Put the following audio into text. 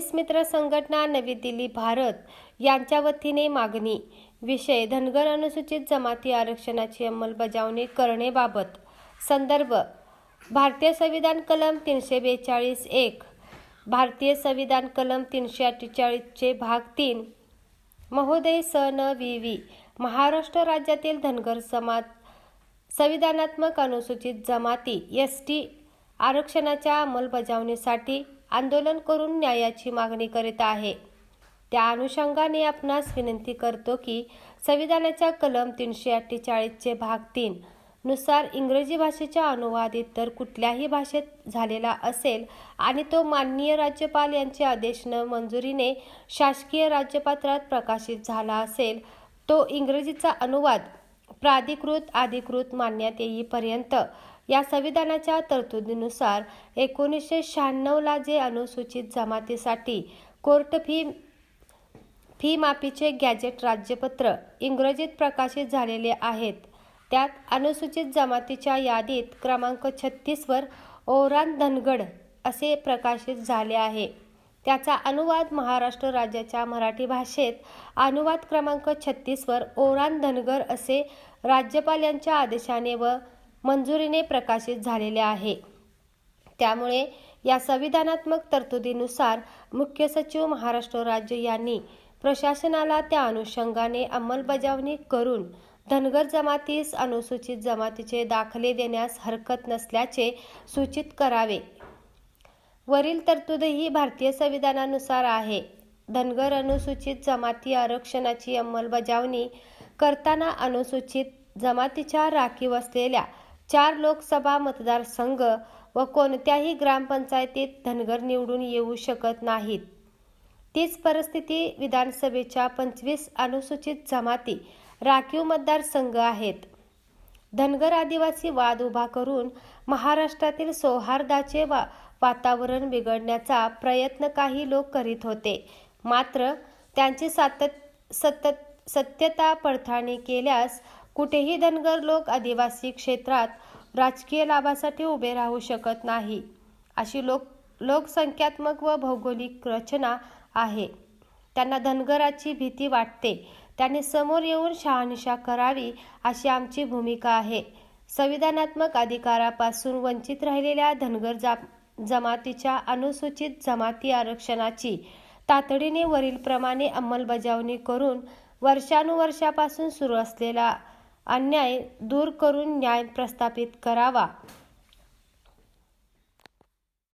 Police मित्र संघटना नवी दिल्ली भारत यांच्या वतीने मागणी. विषय धनगर अनुसूचित जमाती आरक्षणाची अंमलबजावणी करणेबाबत संदर्भ भारतीय संविधान कलम तीनशे बेचाळीस एक भारतीय संविधान कलम तीनशे अठ्ठेचाळीसचे भाग तीन. महोदय स न व्ही व्ही महाराष्ट्र राज्यातील धनगर समाज संविधानात्मक अनुसूचित जमाती एस टी आरक्षणाच्या अंमलबजावणीसाठी आंदोलन करून न्यायाची मागणी करीत आहे. त्या अनुषंगाने आपणास विनंती करतो की संविधानाच्या कलम तीनशे अठ्ठेचाळीसचे भाग तीन नुसार इंग्रजी भाषेच्या अनुवाद इतर कुठल्याही भाषेत झालेला असेल आणि तो माननीय राज्यपाल यांचे आदेश न मंजुरीने शासकीय राज्यपत्रात प्रकाशित झाला असेल तो इंग्रजीचा अनुवाद प्राधिकृत अधिकृत मानण्यात येईपर्यंत या संविधानाच्या तरतुदीनुसार एकोणीसशे शहाण्णवला जे अनुसूचित जमातीसाठी कोर्ट फी फी माफीचे गॅजेट राज्यपत्र इंग्रजीत प्रकाशित झालेले आहेत. त्यात अनुसूचित जमातीच्या यादीत क्रमांक छत्तीसवर ओरान धनगड असे प्रकाशित झाले आहे. त्याचा अनुवाद महाराष्ट्र राज्याच्या मराठी भाषेत अनुवाद क्रमांक छत्तीसवर ओरान धनगर असे राज्यपाल यांच्या आदेशाने व मंजुरीने प्रकाशित झालेले आहे. त्यामुळे या संविधानात्मक तरतुदीनुसार मुख्य सचिव महाराष्ट्र राज्य यांनी प्रशासनाला त्या अनुषंगाने अंमलबजावणी करून धनगर जमातीस अनुसूचित जमातीचे दाखले देण्यास हरकत नसल्याचे सूचित करावे. वरील तरतूदही भारतीय संविधानानुसार आहे. धनगर अनुसूचित जमाती आरक्षणाची अंमलबजावणी करताना अनुसूचित जमातीच्या राखीव असलेल्या चार लोकसभा मतदारसंघ व कोणत्याही ग्रामपंचायतीत धनगर निवडून येऊ शकत नाहीत. तीच परिस्थिती विधानसभेच्या पंचवीस अनुसूचित जमाती राखीव मतदारसंघ आहेत. धनगर आदिवासी वाद उभा करून महाराष्ट्रातील सौहार्दाचे वा वातावरण बिघडण्याचा प्रयत्न काही लोक करीत होते. मात्र त्यांची सातत सतत सत्यता पडताळणी केल्यास कुठेही धनगर लोक आदिवासी क्षेत्रात राजकीय लाभासाठी उभे राहू शकत नाही. अशी लोक लोकसंख्यात्मक व भौगोलिक रचना आहे. त्यांना धनगराची भीती वाटते. त्यांनी समोर येऊन शहानिशा करावी अशी आमची भूमिका आहे. संविधानात्मक अधिकारापासून वंचित राहिलेल्या धनगर जा जमातीच्या अनुसूचित जमाती आरक्षणाची तातडीने वरीलप्रमाणे अंमलबजावणी करून वर्षानुवर्षापासून सुरू असलेला अन्याय दूर करून न्याय प्रस्थापित करावा.